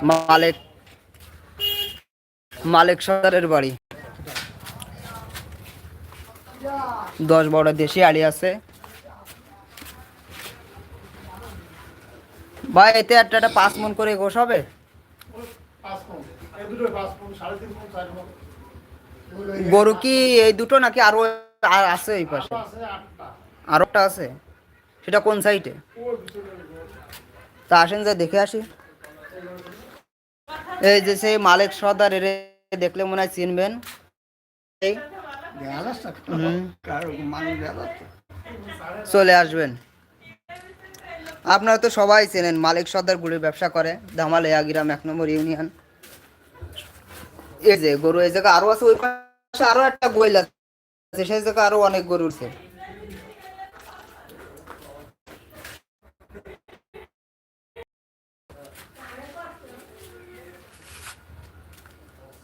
মালিক মালিক সর্দারের বাড়ি। দশ বড় দেশি আড়ি আছে। ভাই, এতে একটা একটা পাঁচ মন করে গোস হবে? গরু কি এই দুটো নাকি আরও আর আছে এই পাশে? আরও একটা আছে? সেটা কোন সাইডে তা আসেন যে দেখে আসি। এই যে সেই মালিক সর্দার এর দেখলে মনে হয় চিনবেন। চলে আসবেন। আপনারা তো সবাই চেনেন, মালিক সর্দার গুড়ির ব্যবসা করে। ধামাল এয়াগিরাম এক নম্বর ইউনিয়ন। এই যে গরু, এই জায়গা আরও আছে, ওই পাশে আরও একটা গোয়েল আছে, সেই জায়গা আরও অনেক গরু আছে